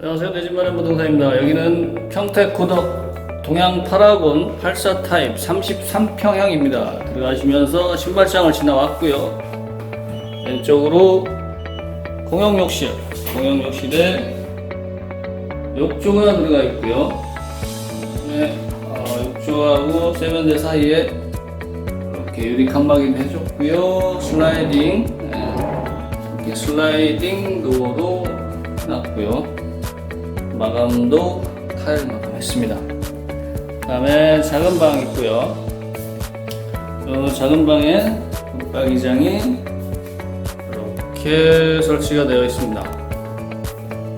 안녕하세요. 내 집 마련 부동산입니다. 여기는 평택 고덕 동양 파라곤 84 타입 33평형입니다. 들어가시면서 신발장을 지나왔고요. 왼쪽으로 공용 욕실, 공용 욕실에 욕조가 들어가 있고요. 네, 어, 욕조하고 세면대 사이에 이렇게 유리 칸막이도 해줬고요. 슬라이딩, 네, 이렇게 슬라이딩 도어도 해놨고요. 마감도 타일 마감했습니다. 그다음에 작은 방 있고요. 어, 작은 방에 붙박이장이 이렇게 설치가 되어 있습니다.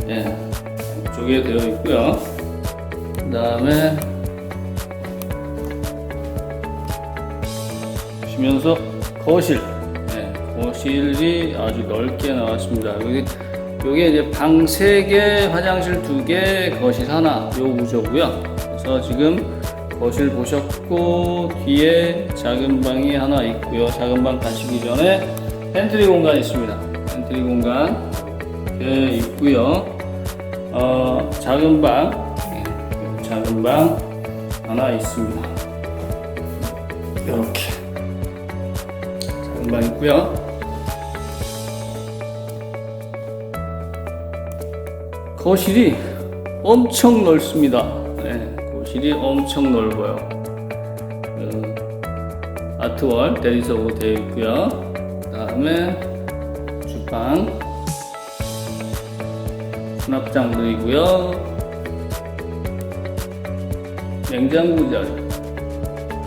예, 이쪽에 되어 있고요. 그 다음에 보시면서 거실, 예, 거실이 아주 넓게 나왔습니다. 여기 요게 이제 방 3개, 화장실 2개, 거실 하나 요 구조고요. 그래서 지금 거실 보셨고 뒤에 작은 방이 하나 있고요. 작은 방 가시기 전에 팬트리 공간 있습니다. 팬트리 공간 이렇게 있고요. 어, 작은 방, 예, 작은 방 하나 있습니다. 이렇게 작은 방 있고요. 거실이 엄청 넓습니다. 네, 거실이 엄청 넓어요. 그 아트월 대리석으로 되어 있고요. 그다음에 주방, 수납장도 있고요. 냉장고 자리,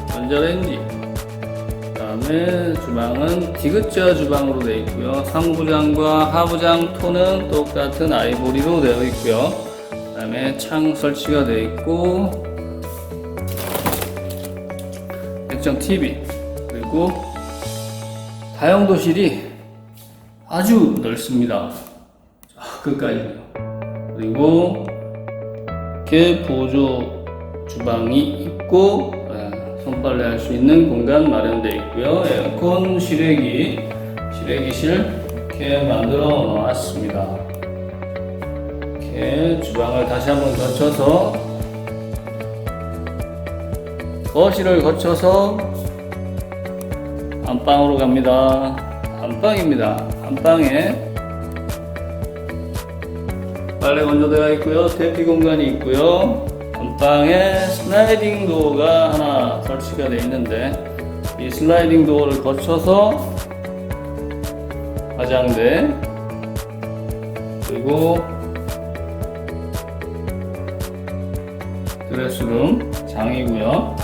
전자레인지, 그 다음에 주방은 디귿자 주방으로 되어 있고요. 상부장과 하부장 톤은 똑같은 아이보리로 되어 있고요. 그 다음에 창 설치가 되어 있고 액정 TV 그리고 다용도실이 아주 넓습니다. 자, 끝까지요. 그리고 이렇게 보조 주방이 있고 예, 손빨래 할 수 있는 공간 마련되어 있고요. 에어컨 실외기, 실외기실 이렇게 만들어 놓았습니다. 이렇게 주방을 다시 한번 거쳐서 거실을 거쳐서 안방으로 갑니다. 안방입니다. 안방에 빨래 건조대가 있고요. 대피 공간이 있고요. 안방에 슬라이딩 도어가 하나 설치가 되어 있는데 이 슬라이딩 도어를 거쳐서 화장대 그리고 드레스룸 장이고요.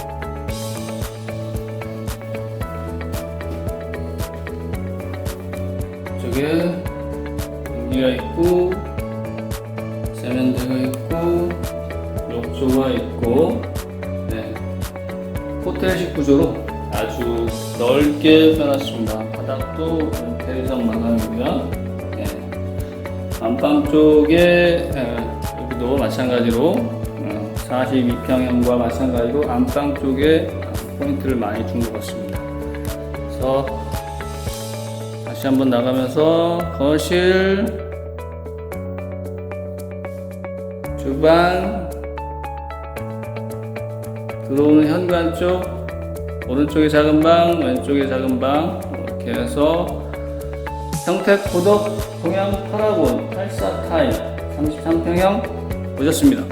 이쪽에 공기가 있고 세면대가 있고 욕조가 있고 네. 호텔식 구조로 아주 넓게 빼놨습니다. 바닥도 대리석 마감이고요. 네. 안방 쪽에 에, 여기도 마찬가지로 어, 42평형과 마찬가지로 안방 쪽에 포인트를 많이 준 것 같습니다. 그래서 다시 한번 나가면서 거실, 주방, 들어오는 현관 쪽, 오른쪽에 작은 방, 왼쪽에 작은 방, 이렇게 해서 평택 고덕 동양 파라곤 84 타입 33평형 오셨습니다.